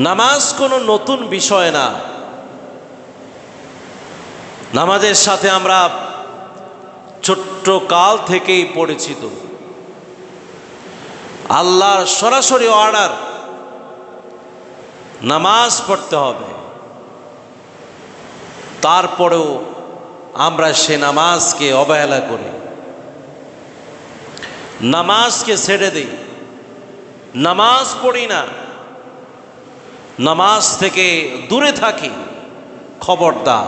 নামাজ কোনো নতুন বিষয় না। নামাজের সাথে আমরা ছোট্ট কাল থেকেই পরিচিত। আল্লাহর সরাসরি অর্ডার নামাজ পড়তে হবে। তারপরেও আমরা সে নামাজকে অবহেলা করি। নামাজকে ছেড়ে দিই। নামাজ পড়ি না। নামাজ থেকে দূরে থাকি খবরদার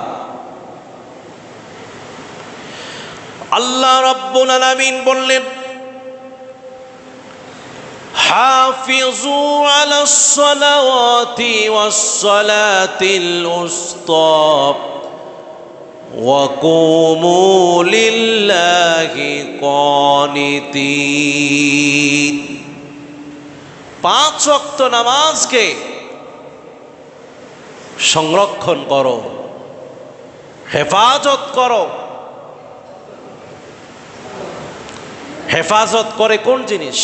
আল্লাহ রব্বুল আলামিন বললেন حافظوا على الصلوات والصلاة الوسطى وقوموا لله قانتين পাঁচ ওয়াক্ত নামাজকে সংরক্ষণ করো, হেফাজত করো। হেফাজত করে কোন জিনিস?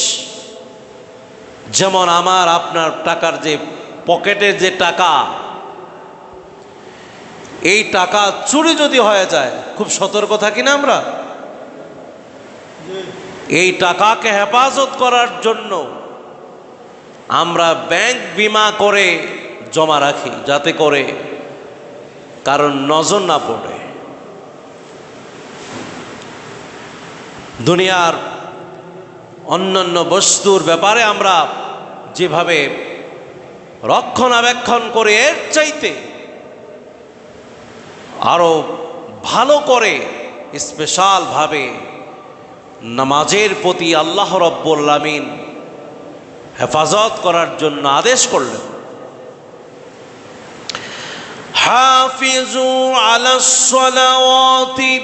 যেমন আমার, আপনার টাকার যে পকেটের যে টাকা, এই টাকা চুরি যদি হয়ে যায়, খুব সতর্ক থাকি না আমরা? এই টাকাকে হেফাজত করার জন্য আমরা ব্যাংক বিমা করে জমা রাখি, যাতে করে কারণ নজর না পড়ে। দুনিয়ার অন্যান্য বস্তুর ব্যাপারে আমরা যেভাবে রক্ষণাবেক্ষণ করে, এর চাইতে আরও ভালো করে স্পেশালভাবে নামাজের প্রতি আল্লাহ রব্বুল আমিন হেফাজত করার জন্য আদেশ করলেন। হাফিজু আলাস সালাওয়াতি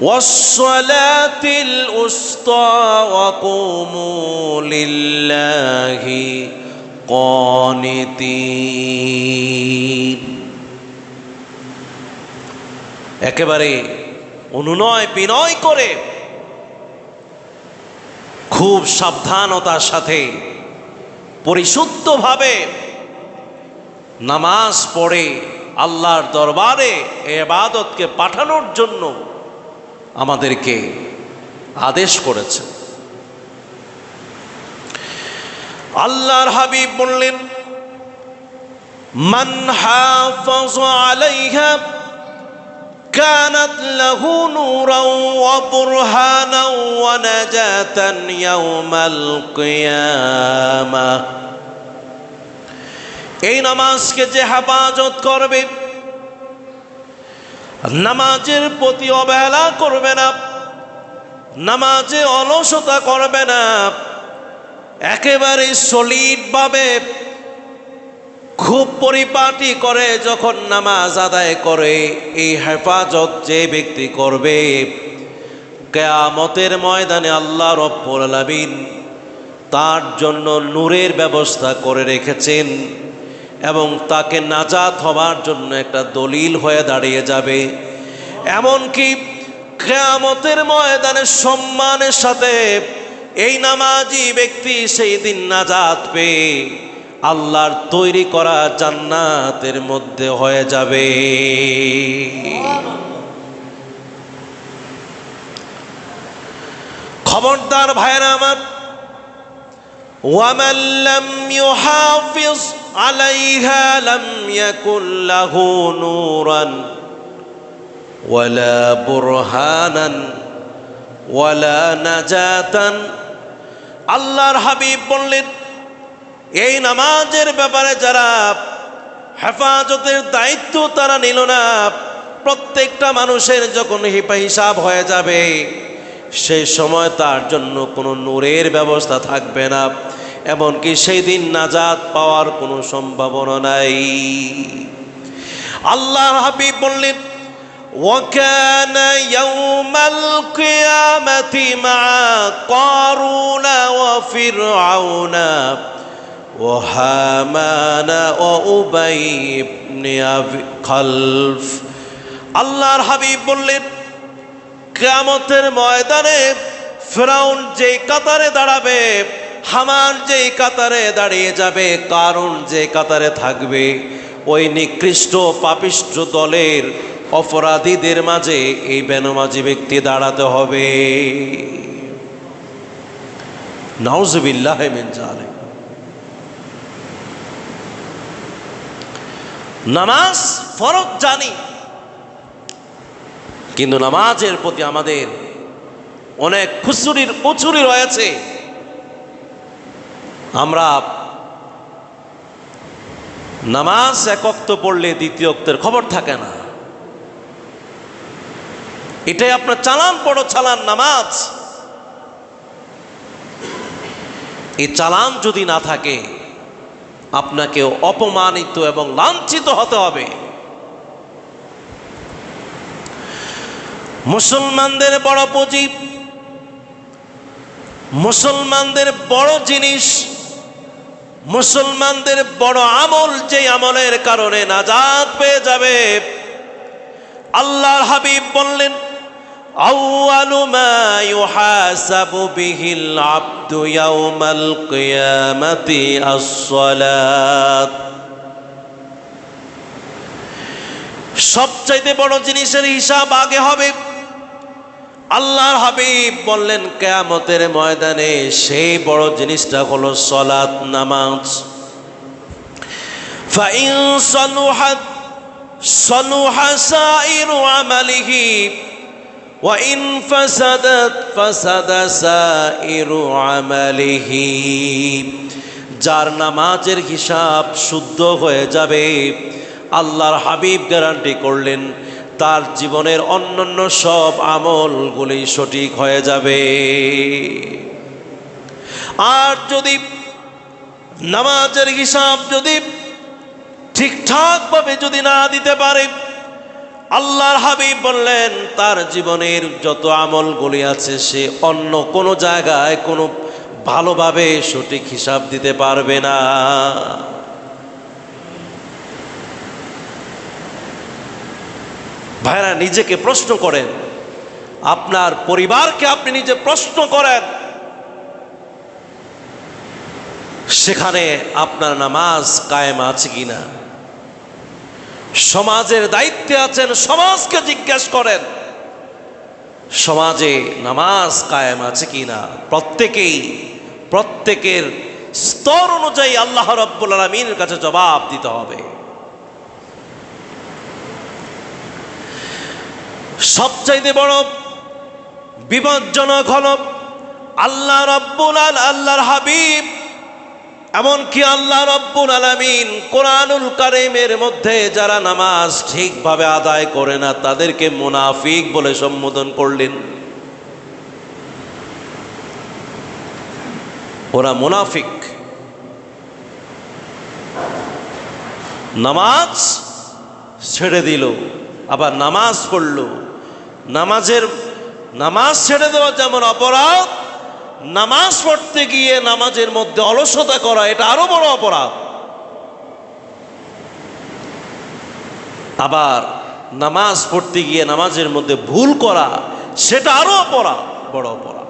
والصلاة الوسطى وقوموا لله قانتين একেবারে অনুনয় বিনয় করে খুব সাবধানতার সাথে পরিশুদ্ধভাবে নামাজ পড়ে আল্লাহর দরবারে এবাদতকে পাঠানোর জন্য আমাদেরকে আদেশ করেছে আল্লাহর হাবিব বললেন মান হাফাজ আলাইহা كانت له نورا وبرهانا ونجاة يوم القيامة এই নামাজকে যে হেফাজত করবে, নামাজের প্রতি অবহেলা করবে না, নামাজে অলসতা করবে না, একেবারে সলিডভাবে খুব পরিপাটি করে যখন নামাজ আদায় করে, এই হেফাজত যে ব্যক্তি করবে, কেয়ামতের ময়দানে আল্লাহ রব্বুল আলামিন তার জন্য নূরের ব্যবস্থা করে রেখেছেন। এবং তাকে নাজাত হওয়ার জন্য একটা দলিল হয়ে দাঁড়িয়ে যাবে। এমনকি কেয়ামতের ময়দানের সম্মানের সাথে এই নামাজি ব্যক্তি সেই দিন নাজাত পেয়ে আল্লাহর তৈরি করা জান্নাতের মধ্যে হয়ে যাবে। খবরদার ভাইরা আমার ওয়ামাল্লাম ইউহাফিজ عليها لم يكن له نورا ولا برهانا ولا نجاة আল্লাহর হাবিব বললেন এই নামাজের ব্যাপারে যারা হেফাজতের দায়িত্ব তারা নিল না প্রত্যেকটা মানুষের যখন হিপা হিসাব হয়ে যাবে সেই সময় তার জন্য কোনো নূরের ব্যবস্থা থাকবে না এমনকি সেই দিন নাজাত পাওয়ার কোনো সম্ভাবনা নাই আল্লাহর হাবিব বললেন وكان يوم القيامة مع قارون وفرعون وهامان وأبي بن أبي خلف আল্লাহর হাবিব বললেন কেয়ামতের ময়দানে ফেরাউন যে কাতারে দাঁড়াবে হামান যে কাতারে দাঁড়িয়ে যাবে, কারণ যে কাতারে থাকবে, ওই নিকৃষ্ট পাপিষ্ট দলের অপরাধীদের মাঝে এই বেনমাজি ব্যক্তি দাঁড়াতে হবে। জালিক নামাজ ফরজ জানি, কিন্তু নামাজের প্রতি আমাদের অনেক খুচুরির কচুরি রয়েছে। আমরা নামাজ এক অক্ত পড়লে দ্বিতীয় অক্তের খবর থাকে না। এটাই আপনার চালান পড়ো, চালান নামাজ। এই চালান যদি না থাকে আপনাকে অপমানিত এবং লাঞ্ছিত হতে হবে। মুসলমানদের বড় পুঁজি মুসলমানদের বড় জিনিস মুসলমানদের বড় আমল যে আমলের কারণে নাজাদ পেয়ে যাবে। আল্লাহর হাবিব বললেন সবচাইতে বড় জিনিসের হিসাব আগে হবে। আল্লাহর হাবিব বললেন কেয়ামতের ময়দানে সেই বড় জিনিসটা হলো সলাত নামাজ ফাইন সলুহাত সলুহা সাইরু আমালিহি وإن فسدت فسد سائر عمله যার নামাজের হিসাব শুদ্ধ হয়ে যাবে আল্লাহর হাবিব গ্যারান্টি করলেন তার জীবনের অন্যান্য সব আমলগুলি সঠিক হয়ে যাবে। আর যদি নামাজের হিসাব যদি ঠিকঠাকভাবে যদি না দিতে পারে, আল্লাহর হাবিব বললেন, তার জীবনের যত আমলগুলি আছে সে অন্য কোনো জায়গায় কোনো ভালোভাবে সঠিক হিসাব দিতে পারবে না। ভাইরা নিজেকে প্রশ্ন করেন, আপনার পরিবারকে আপনি নিজে প্রশ্ন করেন, সেখানে আপনার নামাজ কায়েম আছে কিনা? সমাজের দায়িত্বে আছেন, সমাজকে জিজ্ঞেস করেন, সমাজে নামাজ কায়েম আছে কিনা? প্রত্যেকেই, প্রত্যেকের স্তর অনুযায়ী আল্লাহ রব্বুল আলমিনের কাছে জবাব দিতে হবে। সবচাইতে বড় বিপজ্জনক হল আল্লাহ রব্বুল আল আল্লাহর হাবিব, এমনকি আল্লাহ রব্বুল আলমিন কোরআনুল কারিমের মধ্যে যারা নামাজ ঠিকভাবে আদায় করে না, তাদেরকে মুনাফিক বলে সম্বোধন করলেন। ওরা মুনাফিক। নামাজ ছেড়ে দিল, আবার নামাজ পড়ল। নামাজের নামাজ ছেড়ে দেওয়া যেমন অপরাধ, নামাজ পড়তে গিয়ে নামাজের মধ্যে অলসতা করা, এটা আরও বড় অপরাধ। আবার নামাজ পড়তে গিয়ে নামাজের মধ্যে ভুল করা, সেটা আরও অপরাধ, বড় অপরাধ।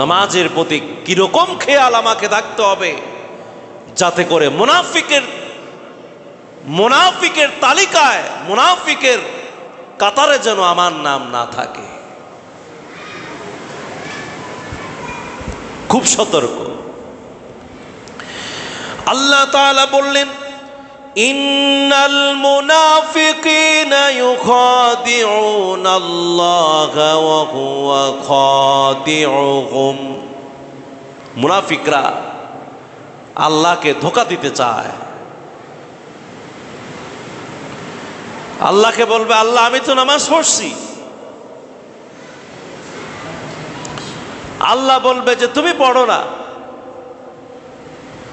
নামাজের প্রতি কীরকম খেয়াল আমাকে থাকতে হবে, যাতে করে মুনাফিকের মুনাফিকের তালিকায়, মুনাফিকের কাতারে যেন আমার নাম না থাকে। খুব সতর্ক। আল্লাহ তাআলা বললেন, ইন্নাল মুনাফিকিনা মুনাফিকরা আল্লাহকে ধোকা দিতে চায়। আল্লাহকে বলবে, আল্লাহ, আমি তো নামাজ পড়ছি। আল্লাহ বলবে যে, তুমি পড়ো না।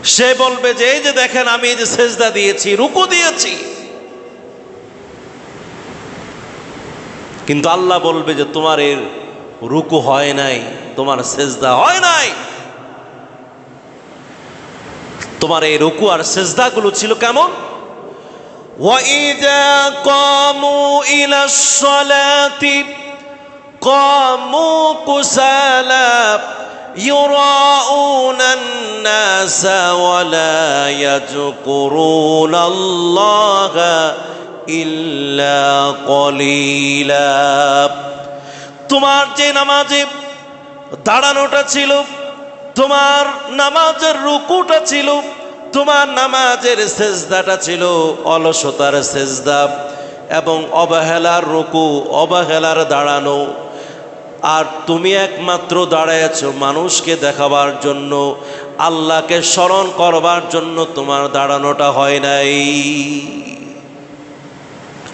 সে বলবে যে, এই যে দেখেন, আমি এই যে সেজদা দিয়েছি, রুকু দিয়েছি। কিন্তু আল্লাহ বলবে যে, তোমার এর রুকু হয় নাই, তোমার সেজদা হয় নাই। তোমার এই রুকু আর সেজদাগুলো ছিল কেমন? وإذا قاموا إلى الصلاة قاموا كسالى يراءون الناس ولا يذكرون الله إلا قليلا তোমার যে নামাজে দাঁড়ানোটা ছিল তোমার নামাজের রুকুটা ছিল তোমার নামাজের সেজদাটা ছিল অলসতার সেজদা এবং অবহেলার রুকু, অবহেলার দাঁড়ানো। আর তুমি একমাত্র দাঁড়াইছ মানুষকে দেখাবার জন্য, আল্লাহকে স্মরণ করবার জন্য তোমার দাঁড়ানোটা হয় নাই।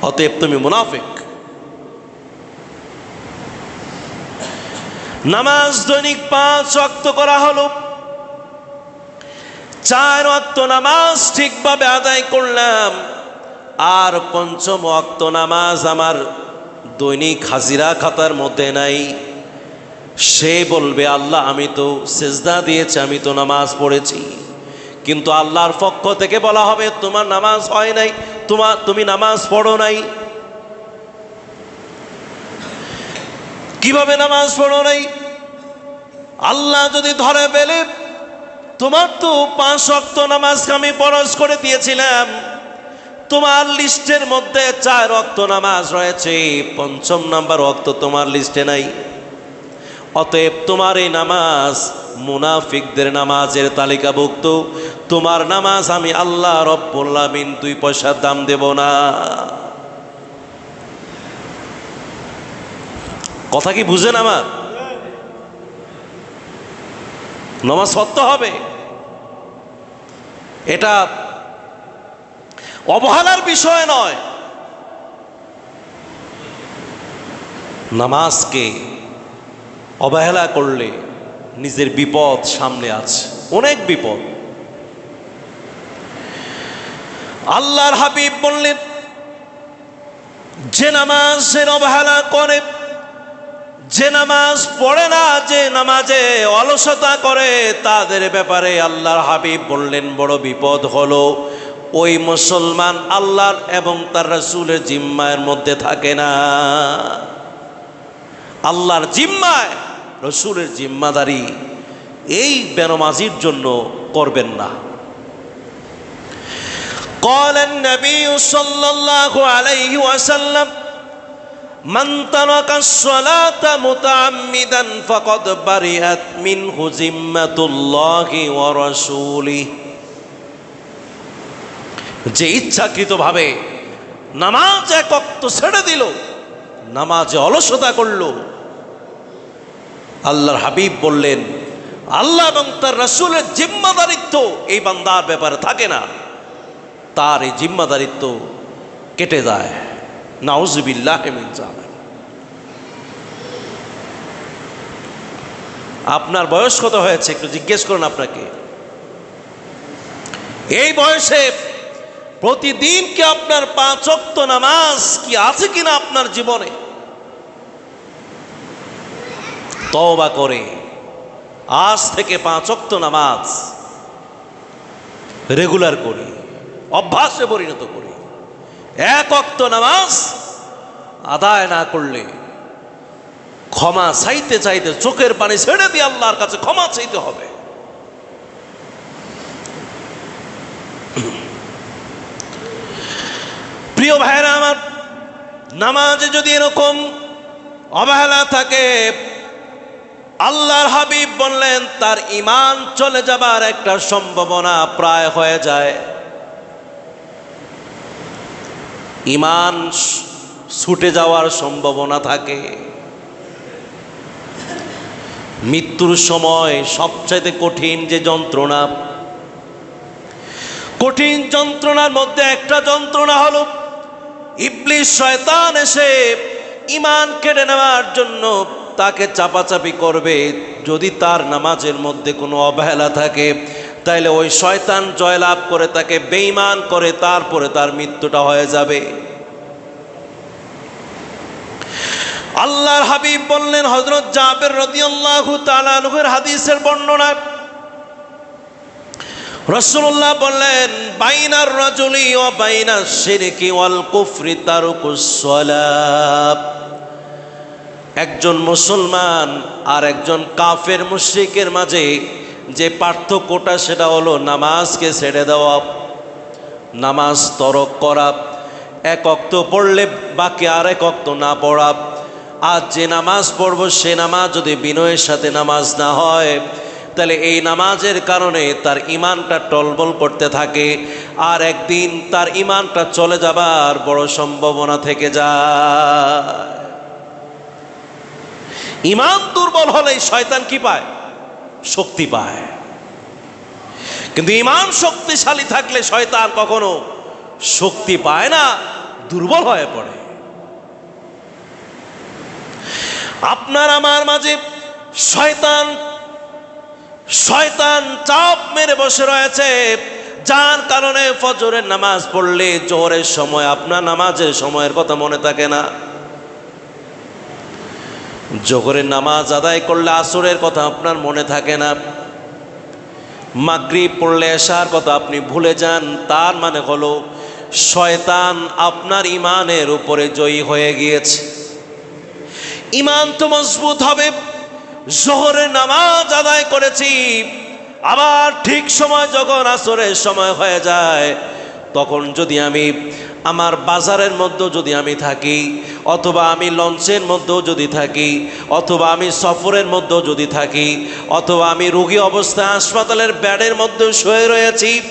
অতএব তুমি মুনাফিক। নামাজ দৈনিক পাঁচ অক্ত করা হলো। চার অক্ত নামাজ ঠিকভাবে আদায় করলাম। আর পঞ্চম অক্ত নামাজ আমার দৈনিক হাজিরা খাতার মধ্যে নাই। সে বলবে, আল্লাহ, আমি তো সেজদা দিয়েছি, আমি তো নামাজ পড়েছি। কিন্তু আল্লাহর পক্ষ থেকে বলা হবে, তোমার নামাজ হয় নাই, তোমার, তুমি নামাজ পড়ো নাই। কীভাবে নামাজ পড়ো নাই? আল্লাহ যদি ধরে পেলে তোমার তো পাঁচ অক্ত নামাজ আমি বরজ করে দিয়েছিলাম। তোমার লিস্টের মধ্যে চার অক্ত নামাজ রয়েছে। পঞ্চম নাম্বার অক্ত তোমার লিস্টে নাই। অতএব তোমার এই নামাজ মুনাফিকদের নামাজের তালিকাভুক্ত। তোমার নামাজ আমি আল্লাহ রব্বুল্লামিন দুই পয়সার দাম দেব না। কথা কি বুঝেন আমার? নামাজ সত্য হবে। এটা অবহেলার বিষয় নয়। নামাজকে অবহেলা করলে নিজের বিপদ সামনে আছে, অনেক বিপদ। আল্লাহর হাবিব বললেন, যে নামাজের অবহেলা করে যে নামাজ পড়ে না যে নামাজে অলসতা করে তাদের ব্যাপারে আল্লাহর হাবিব বললেন বড় বিপদ হলো ওই মুসলমান আল্লাহর এবং তার রসুলের জিম্মায়ের মধ্যে থাকে না আল্লাহর জিম্মায় রসুলের জিম্মাদারি এই বেনমাজির জন্য করবেন না قال النبي صلى الله عليه وسلم من ترك الصلاة متعمدا فقد برئت منه ذمة الله ورسوله যে ইচ্ছাকৃতভাবে নামাজ এক অক্ত ছেড়ে দিল নামাজে অলসতা করল আল্লাহর হাবিব বললেন আল্লাহ এবং তার রসুলের জিম্মাদারিত্ব এই বান্দার ব্যাপারে থাকে না তার এই জিম্মাদারিত্ব কেটে যায় আপনার বয়স কত হয়েছে? একটু জিজ্ঞেস করুন আপনাকে। এই বয়সে প্রতিদিন কি আপনার পাঁচ অক্ত নামাজ কি আছে কিনা আপনার জীবনে? তওবা করে। আজ থেকে পাঁচ অক্ত নামাজ রেগুলার করি, অভ্যাসে পরিণত করি। এক অক্ত নামাজ আদায় না করলে ক্ষমা চাইতে চাইতে চোখের পানি ছেড়ে দিয়ে আল্লাহর কাছে ক্ষমা চাইতে হবে। প্রিয় ভাইরা আমার, নামাজে যদি এরকম অবহেলা থাকে, আল্লাহর হাবিব বললেন, তার ইমান চলে যাবার একটা সম্ভাবনা প্রায় হয়ে যায়। ইমান ছুটে যাওয়ার সম্ভাবনা থাকে। মৃত্যুর সময় সবচাইতে কঠিন যে যন্ত্রণা। কঠিন যন্ত্রণার মধ্যে একটা যন্ত্রণা হলো ইবলিশ শয়তান এসে ইমান কেড়ে নেওয়ার জন্য তাকে চাপাচাপি করবে। যদি তার নামাজের মধ্যে কোনো অবহেলা থাকে তাইলে ওই শয়তান জয়লাভ করে তাকে বেঈমান করে, তারপরে তার মৃত্যুটা হয়ে যাবে। আল্লাহর হাবিব বললেন হজরত জাবের রদিয়াল্লাহু তাআলার হাদিসের বর্ণনা। রসুল্লাহ বললেন, বাইনার রাজুলি ও বাইনার শিরকি ওয়াল কুফরি তারুকুস সালাত একজন মুসলমান আর একজন কাফের মুশ্রিকের মাঝে যে পার্থক্যটা সেটা হলো নামাজকে ছেড়ে দেওয়া, নামাজ তরক করা, এক অক্ত পড়লে বাকি আর এক অক্ত না পড়া। আজ যে নামাজ পড়ব, সে নামাজ যদি বিনয়ের সাথে নামাজ না হয়, তাহলে এই নামাজের কারণে তার ইমানটা টলবল করতে থাকে। আর একদিন তার ইমানটা চলে যাবার বড় সম্ভাবনা থেকে যায়। ইমান দুর্বল হলে শয়তান কি পায়? শক্তি পায়। কিন্তু ইমান শক্তিশালী থাকলে শয়তান কখনো শক্তি পায় না, দুর্বল হয়ে পড়ে। আপনার আমার মাঝে শয়তান শয়তান চাপ মেরে বসে রয়েছে, যার কারণে ফজরের নামাজ পড়লে জোহরের সময়, আপনার নামাজের সময়ের কথা মনে থাকে না। জোহরের নামাজ আদায় করলে আসরের কথা আপনার মনে থাকে না। মাগরিব পড়লে এসার কথা আপনি ভুলে যান, তার মানে হলো শয়তান আপনার ইমানের উপরে জয়ী হয়ে গিয়েছে। ইমান তো মজবুত হবে জোহরের নামাজ আদায় করেছি, আবার ঠিক সময় যখন আসরের সময় হয়ে যায়, তখন যদি আমি আমার বাজারের মধ্যেও যদি আমি থাকি, অথবা আমি লঞ্চের মধ্যেও যদি থাকি, অথবা আমি সফরের মধ্যেও যদি থাকি, অথবা আমি রোগী অবস্থায় হাসপাতালের ব্যাডের মধ্যেও শুয়ে রয়েছি,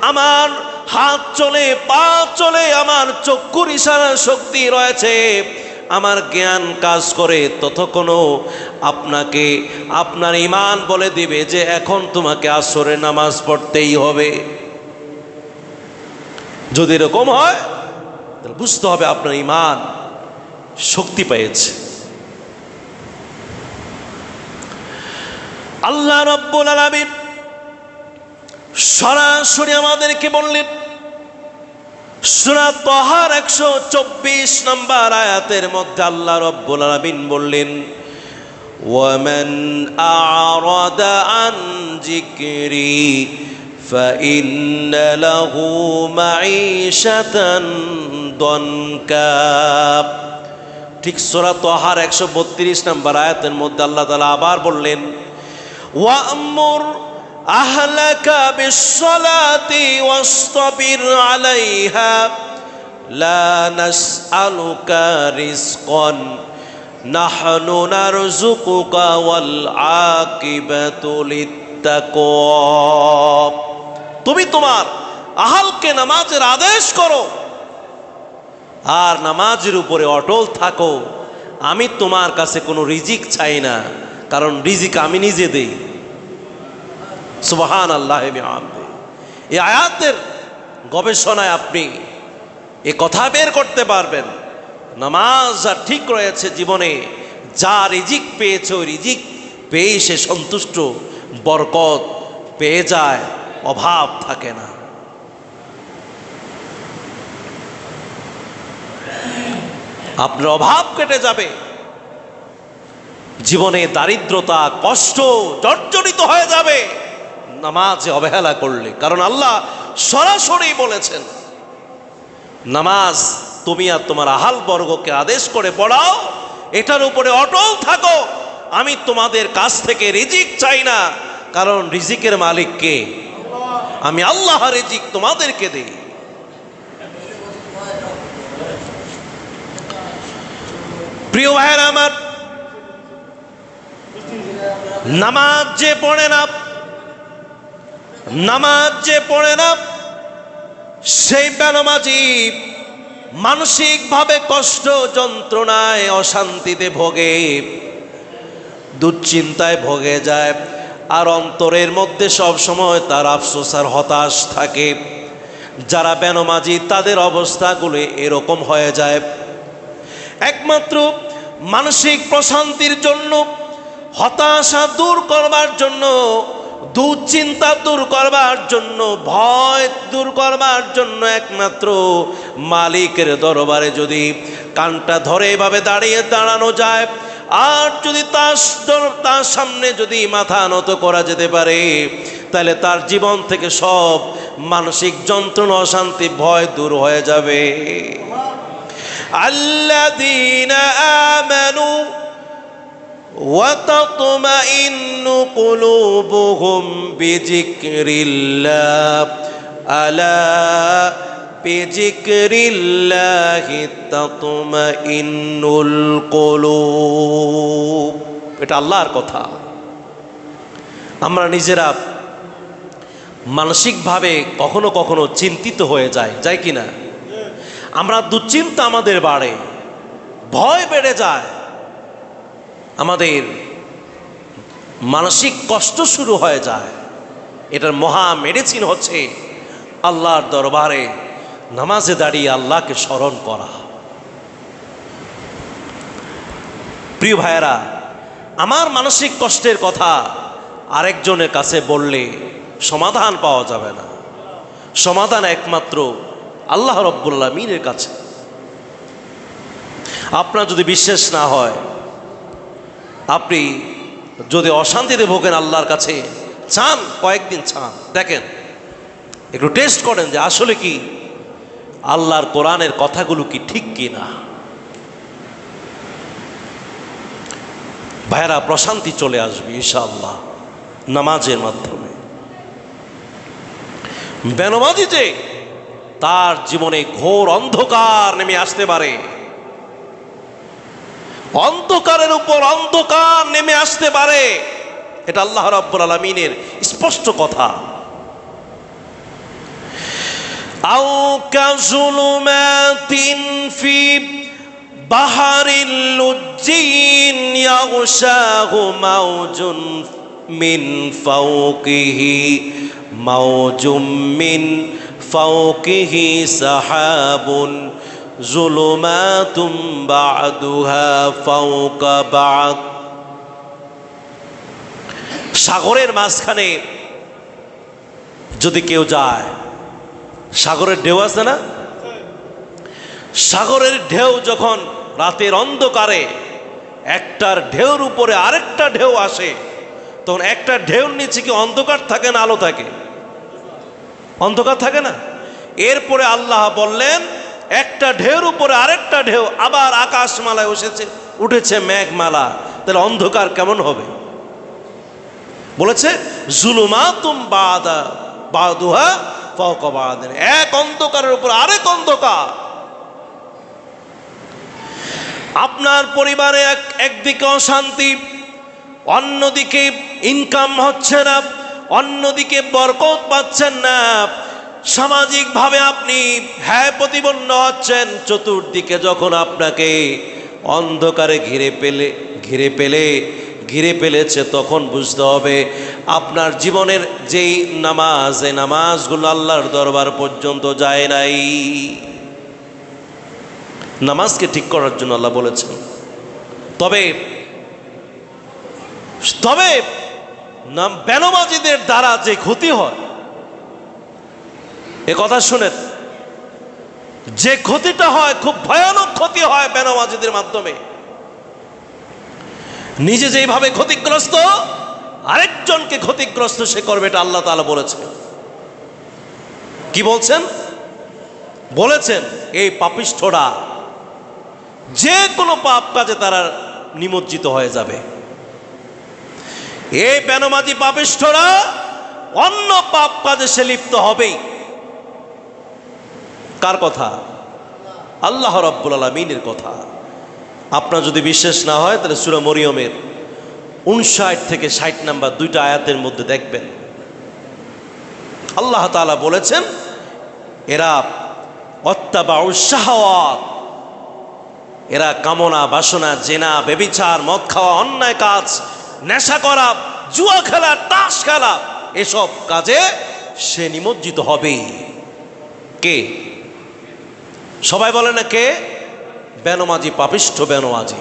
আমার হাত চলে, পা চলে, আমার চক্ষুর ইশারার শক্তি রয়েছে, আমার জ্ঞান কাজ করে, ততক্ষণও আপনাকে, আপনার ইমান বলে দিবে যে এখন তোমাকে আসরে নামাজ পড়তেই হবে। যদি এরকম হয় তাহলে বুঝতে হবে আপনার ইমান শক্তি পেয়েছে আল্লাহ রব্বুল আলামিন সরাসরি আমাদেরকে বললেন সুরাত তহার একশো চব্বিশ নম্বর আয়াতের মধ্যে আল্লাহ রব্বুল আলামিন বললেন ومن أعرض عن ذكري فإن له معيشة ضنكا ঠিক সোরা তহার একশো বত্রিশ নম্বর আয়াতের মধ্যে আল্লাহ তালা আবার বললেন ওয়ামুর أهلك بالصلاة واصطبر عليها لا نسألك رزقا نحن نرزقك والعاقبة للتقوى তুমি তোমার আহালকে নামাজের আদেশ করো। আর নামাজের উপরে অটল থাকো। আমি তোমার কাছে কোনো রিজিক চাই না, কারণ রিজিক আমি নিজে দেই। সুবাহান আল্লাহ এই আয়াতের গবেষণায় আপনি এ কথা বের করতে পারবেন, নামাজ যা ঠিক রয়েছে জীবনে, যা রিজিক পেয়েছে, ওই রিজিক পেয়ে সে সন্তুষ্ট, বরকত পেয়ে যায়। অভাব থাকে না। আপনার অভাব কেটে যাবে। জীবনে দারিদ্রতা, কষ্ট জর্জরিত হয়ে যাবে। নামাজে অবহেলা করলে। কারণ আল্লাহ সরাসরি বলেছেন, নামাজ তুমি আর তোমার আহাল বর্গকে আদেশ করে পড়াও, এটার উপরে অটল থাকো। আমি তোমাদের কাছ থেকে রিজিক চাই না। কারণ রিজিকের মালিক কে? আমি আল্লাহ রিজিক তোমাদেরকে দিই। প্রিয় ভাইয়ের আমার, নামাজ যে পড়ে না নামাজ যে পড়ে না সেই বেনমাজি মানসিকভাবে কষ্ট যন্ত্রণায় অশান্তিতে ভোগে, দুশ্চিন্তায় ভোগে যায়। আর অন্তরের মধ্যে সব সময় তার আফসোস আর হতাশ থাকে। যারা বেনমাজি, তাদের অবস্থাগুলো এরকম হয়ে যায়। একমাত্র মানসিক প্রশান্তির জন্য, হতাশা দূর করবার জন্য, দুশ্চিন্তা দূর করবার জন্য, ভয় দূর করবার জন্য একমাত্র মালিকের দরবারে যদি কানটা ধরে এভাবে দাঁড়িয়ে দাঁড়ানো যায় আর যদি তার তার সামনে যদি মাথা নত করা যেতে পারে তাহলে তার জীবন থেকে সব মানসিক যন্ত্রণা অশান্তি ভয় দূর হয়ে যাবে الذين آمنوا وتطمئن قلوبهم بذكر الله ألا بذكر الله تطمئن القلوب এটা আল্লাহর কথা আমরা নিজেরা মানসিকভাবে কখনো কখনো চিন্তিত হয়ে যায় যায় কি না আমরা দুশ্চিন্তা আমাদের বাড়ে ভয় বেড়ে যায় আমাদের মানসিক কষ্ট শুরু হয়ে যায় এটার মহা মেডিসিন হচ্ছে আল্লাহর দরবারে নামাজে দাঁড়িয়ে আল্লাহকে স্মরণ করা। প্রিয় ভাইয়েরা, আমার মানসিক কষ্টের কথা আরেকজনের কাছে বললে সমাধান পাওয়া যাবে না। সমাধান একমাত্র আল্লাহ রব্বুল্লাহ মীরের কাছে। আপনার যদি বিশ্বাস না হয়, আপনি যদি অশান্তিতে ভোগেন আল্লাহর কাছে, চান, কয়েকদিন চান, দেখেন, একটু টেস্ট করেন যে আসলে কি আল্লাহর কোরআনের কথাগুলো কি ঠিক কি না ভাইরা প্রশান্তি চলে আসবে, ইনশাআল্লাহ, নামাজের মাধ্যমে। বেনমাজিতে তার জীবনে ঘোর অন্ধকার নেমে আসতে পারে। অন্ধকারের উপর অন্ধকার নেমে আসতে পারে। এটা আল্লাহ রাব্বুল আলমিনের স্পষ্ট কথা। আও কাজুলুমাতিন ফি বাহারিল লুজ্জিন ইয়াগশাহু মাওজুন মিন ফাওকিহি মাওজুম মিন ফাওকিহি সাহাবুন জুলুমাতুম বাদুহা ফাওকা বাদ সাগরের মাঝখানে যদি কেউ যায় সাগরের ঢেউ আছে না? সাগরের ঢেউ যখন রাতের অন্ধকারে একটার ঢেউর উপরে আরেকটা ঢেউ আসে, তখন একটা ঢেউর নিচে কি অন্ধকার থাকে না আলো থাকে? অন্ধকার থাকে না? এরপরে আল্লাহ বললেন, একটা ঢেউর উপরে আরেকটা ঢেউ আবার আকাশমালায় উঠেছে উঠেছে মেঘমালা। তাহলে অন্ধকার কেমন হবে? বলেছে, জুলুমাতুম বাদা, বাদুহা এক অন্ধকারের উপর আরেক অন্ধকার। আপনার পরিবারে এক, একদিকে অশান্তি, অন্যদিকে ইনকাম হচ্ছে না, অন্যদিকে বরকত পাচ্ছেন না। সামাজিকভাবে আপনি হ্যাঁ প্রতিবন্ধ হচ্ছেন, চতুর্দিকে যখন আপনাকে অন্ধকারে ঘিরে পেলে ঘিরে পেলে ঘিরে পেলেছে তখন বুঝতে হবে আপনার জীবনের যেই নামাজ, এই নামাজগুলো আল্লাহর দরবার পর্যন্ত যায় নাই। নামাজকে ঠিক করার জন্য আল্লাহ বলেছেন, তবে তবে নাম বেনমাজিদের দ্বারা যে ক্ষতি হয়, এ কথা শুনেন, যে ক্ষতিটা হয়, খুব ভয়ানক ক্ষতি হয় বেনমাজিদের মাধ্যমে। নিজে যেইভাবে ক্ষতিগ্রস্ত, আরেকজনকে ক্ষতিগ্রস্ত সে করবে এটা আল্লাহ তালা বলেছে কি বলছেন? বলেছেন, এই পাপিষ্ঠরা যে কোনো পাপ কাজে তারা নিমজ্জিত হয়ে যাবে। এই বেনমাজি পাপিষ্ঠরা অন্য পাপ কাজে সে লিপ্ত হবেই। কার কথা? আল্লাহ রব্বুল আলমিনের কথা। আপনার যদি বিশ্বাস না হয়, তাহলে সুরা মরিয়মের উনষাট থেকে ষাট নাম্বার দুইটা আয়াতের মধ্যে দেখবেন। আল্লাহ তাআলা বলেছেন, এরা অত্যাবা উৎসাহওয়াত এরা কামনা, বাসনা, জেনা বেবিচার মদ খাওয়া, অন্যায় কাজ, নেশা করা, জুয়া খেলা, তাস খেলা, এসব কাজে সে নিমজ্জিত হবে। কে? সবাই বলে না কে? বেনমাজি, পাপিষ্ঠ বেনমাজি,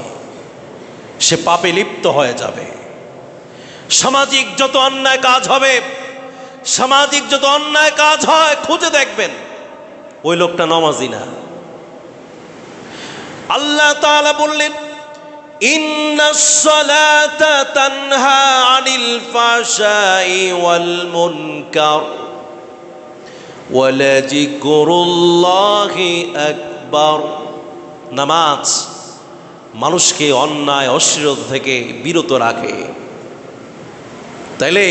সে পাপে লিপ্ত হয়ে যাবে। সামাজিক যত অন্যায় কাজ হবে, সামাজিক যত অন্যায় কাজ হয়, খুঁজে দেখবেন, ওই লোকটা নমাজি না। আল্লাহ তাআলা বললেন ওয়ালাজিকরুল্লাহি আকবার। নামাজ মানুষকে অন্যায় অশ্লীলতা থেকে বিরত রাখে। তাইলে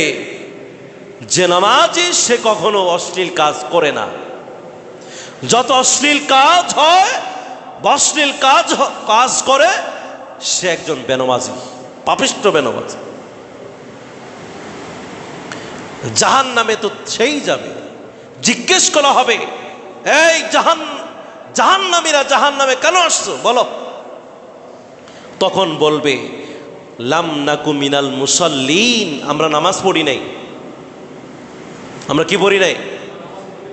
যে নামাজি সে কখনো অশ্লীল কাজ করে না। যত অশ্লীল কাজ হয়, অশ্লীল কাজ কাজ করে, সে একজন বেনমাজি, পাপিষ্ট বেনমাজি। জাহান নামে তো সেই যাবে। জিজ্ঞেস করা হবে, এই জাহান জাহান নামীরা জাহান নামে কেন আসছো? বলো। তখন বলবে, লাম নাকু মিনাল মুসল্লিন। আমরা নামাজ পড়ি নাই। আমরা কি পড়ি নাই?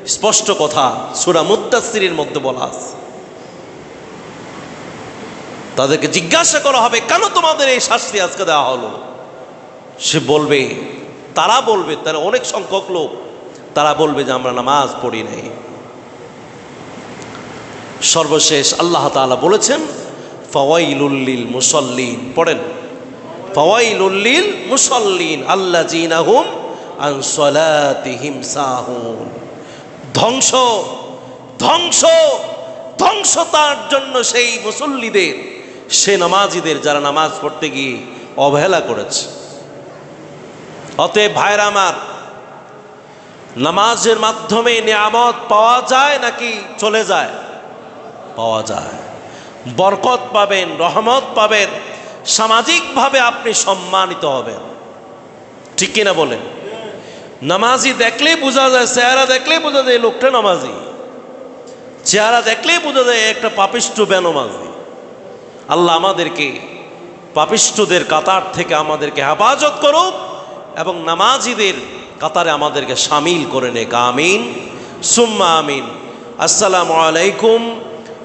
স্পষ্ট কথা, সুরা মুত্তাসিরের মধ্যে বলা আছে। তাদেরকে জিজ্ঞাসা করা হবে, কেন তোমাদের এই শাস্তি আজকে দেওয়া হলো? সে বলবে, তারা বলবে, তারা অনেক সংখ্যক লোক, তারা বলবে যে আমরা নামাজ পড়ি নাই। সর্বশেষ আল্লাহ তাআলা বলেছেন ফওয়াইলুল্লিল মুসল্লিন। পড়েন ফওয়াইলুল্লিল মুসল্লিন আল্লাহ জিনাহুম আন সলাতিহিম সাহুন। ধ্বংস ধ্বংস ধ্বংস তার জন্য সেই মুসল্লিদের, সে নামাজিদের যারা নামাজ পড়তে গিয়ে অবহেলা করেছে। অতএব ভাইরা আমার, নামাজের মাধ্যমে নিয়ামত পাওয়া যায় নাকি চলে যায়? পাওয়া যায়। বরকত পাবেন, রহমত পাবেন, সামাজিকভাবে আপনি সম্মানিত হবেন। ঠিক কিনা বলেন? নামাজি দেখলেই বোঝা যায়, চেহারা দেখলেই বোঝা যায় লোকটা নামাজি। চেহারা দেখলেই বোঝা যায় একটা পাপিষ্ট বেনমাজি। আল্লাহ আমাদেরকে পাপিষ্টদের কাতার থেকে আমাদেরকে হেফাজত করুক এবং নামাজিদের কাতারে আমাদেরকে সামিল করে নেক। আমিন। সুম্মা আমিন। আসসালামু আলাইকুম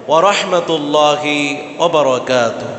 ورحمة الله وبركاته.